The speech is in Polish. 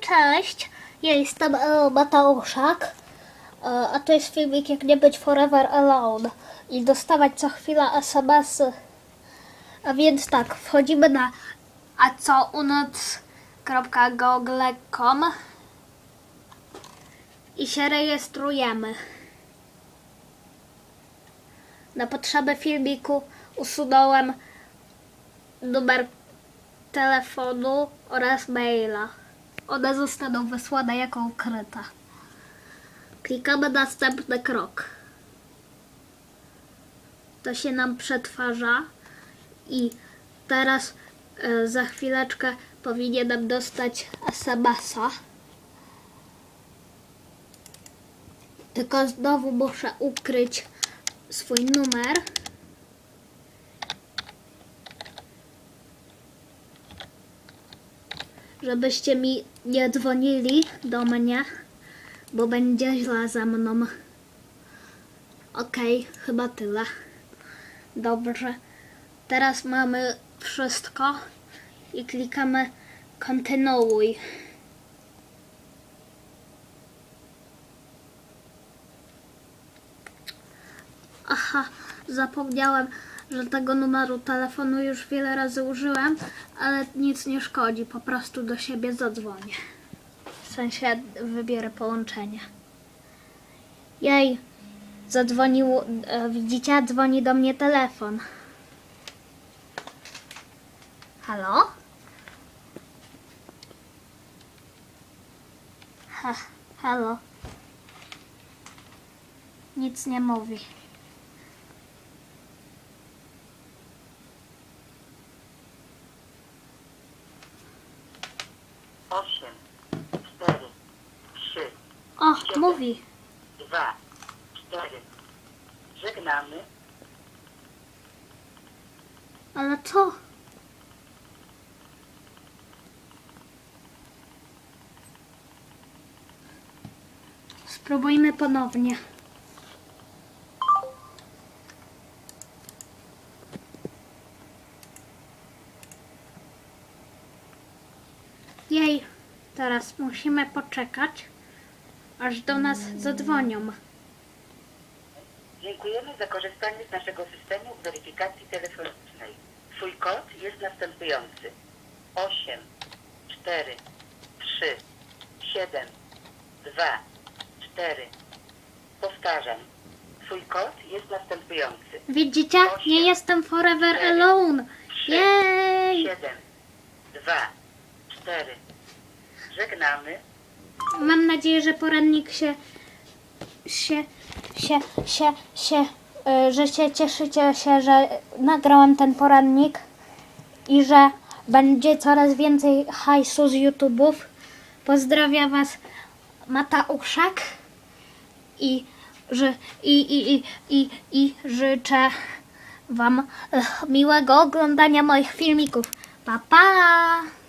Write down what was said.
cześć. Ja jestem e, a to jest filmik jak nie być forever alone i dostawać co chwila SMS-y. A więc tak, wchodzimy na a co i się rejestrujemy. Na potrzeby filmiku usunąłem numer telefonu oraz maila. One zostaną wysłane jako ukryte. Klikamy następny krok. To się nam przetwarza i teraz e, za chwileczkę powinienem dostać SMS-a. Tylko znowu muszę ukryć swój numer. Żebyście mi nie dzwonili do mnie, bo będzie źle ze mną. Okej, chyba tyle. Dobrze. Teraz mamy wszystko i klikamy kontynuuj. Aha, zapomniałem, że tego numeru telefonu już wiele razy użyłem, ale nic nie szkodzi, po prostu do siebie zadzwonię. W sensie wybierę połączenie. Jej, zadzwonił, e, widzicie, dzwoni do mnie telefon. Halo? Ha, halo. Nic nie mówi. Osiem, cztery, trzy, O, mówi. dwa, cztery. Żegnamy. Ale co? Spróbujmy ponownie. Jej, teraz musimy poczekać, aż do nas zadzwonią. Dziękujemy za korzystanie z naszego systemu weryfikacji telefonicznej. Twój kod jest następujący. 8, 4, 3, 7, 2, 4. Powtarzam. Twój kod jest następujący. Widzicie? Nie jestem forever alone. 3, Jej! 7, 2, 4. Żegnamy. Mam nadzieję, że porannik się, się, się, się, się, y, że się cieszycie się, że nagrałem ten porannik i że będzie coraz więcej hajsu z YouTube'ów. Pozdrawiam Was Mateuszak i, że, i, i, i, i, i życzę Wam eh, miłego oglądania moich filmików. Pa, pa!